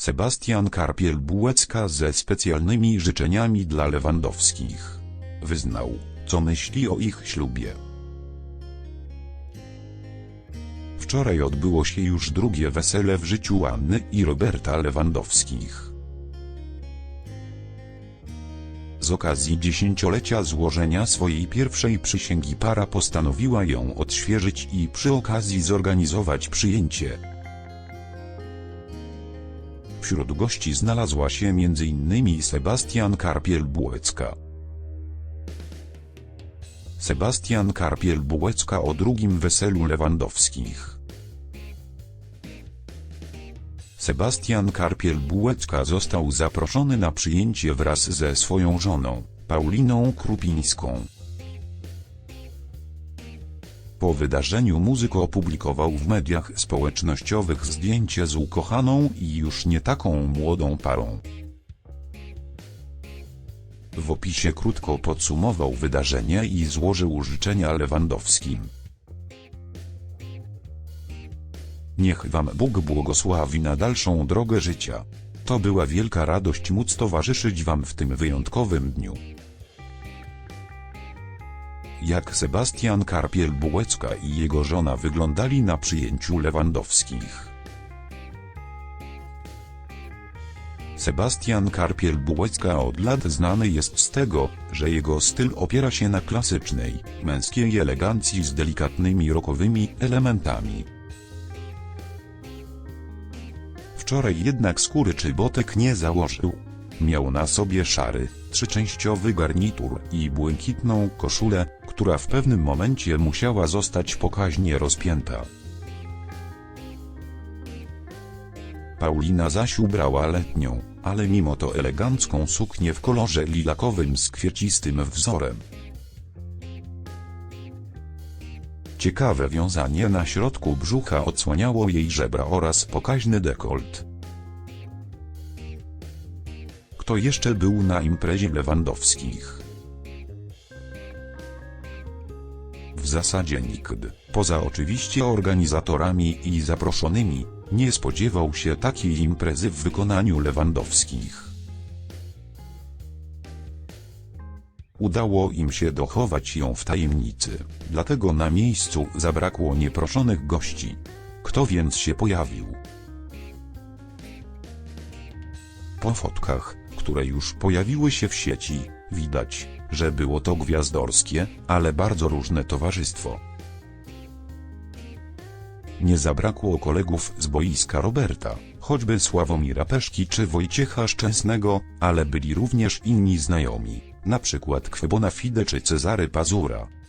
Sebastian Karpiel-Bułecka ze specjalnymi życzeniami dla Lewandowskich. Wyznał, co myśli o ich ślubie. Wczoraj odbyło się już drugie wesele w życiu Anny i Roberta Lewandowskich. Z okazji dziesięciolecia złożenia swojej pierwszej przysięgi para postanowiła ją odświeżyć i przy okazji zorganizować przyjęcie. Wśród gości znalazła się m.in. Sebastian Karpiel-Bułecka. Sebastian Karpiel-Bułecka o drugim weselu Lewandowskich. Sebastian Karpiel-Bułecka został zaproszony na przyjęcie wraz ze swoją żoną, Pauliną Krupińską. Po wydarzeniu muzyk opublikował w mediach społecznościowych zdjęcie z ukochaną i już nie taką młodą parą. W opisie krótko podsumował wydarzenie i złożył życzenia Lewandowskim. Niech Wam Bóg błogosławi na dalszą drogę życia. To była wielka radość móc towarzyszyć Wam w tym wyjątkowym dniu. Jak Sebastian Karpiel-Bułecka i jego żona wyglądali na przyjęciu Lewandowskich. Sebastian Karpiel-Bułecka od lat znany jest z tego, że jego styl opiera się na klasycznej, męskiej elegancji z delikatnymi rockowymi elementami. Wczoraj jednak skóry czy botek nie założył. Miał na sobie szary, trzyczęściowy garnitur i błękitną koszulę, która w pewnym momencie musiała zostać pokaźnie rozpięta. Paulina zaś ubrała letnią, ale mimo to elegancką suknię w kolorze lilakowym z kwiecistym wzorem. Ciekawe wiązanie na środku brzucha odsłaniało jej żebra oraz pokaźny dekolt. Kto jeszcze był na imprezie Lewandowskich? W zasadzie nikt, poza oczywiście organizatorami i zaproszonymi, nie spodziewał się takiej imprezy w wykonaniu Lewandowskich. Udało im się dochować ją w tajemnicy, dlatego na miejscu zabrakło nieproszonych gości. Kto więc się pojawił? Po fotkach, które już pojawiły się w sieci, widać, że było to gwiazdorskie, ale bardzo różne towarzystwo. Nie zabrakło kolegów z boiska Roberta, choćby Sławomira Peszki czy Wojciecha Szczęsnego, ale byli również inni znajomi, na przykład Kwebona Fide czy Cezary Pazura.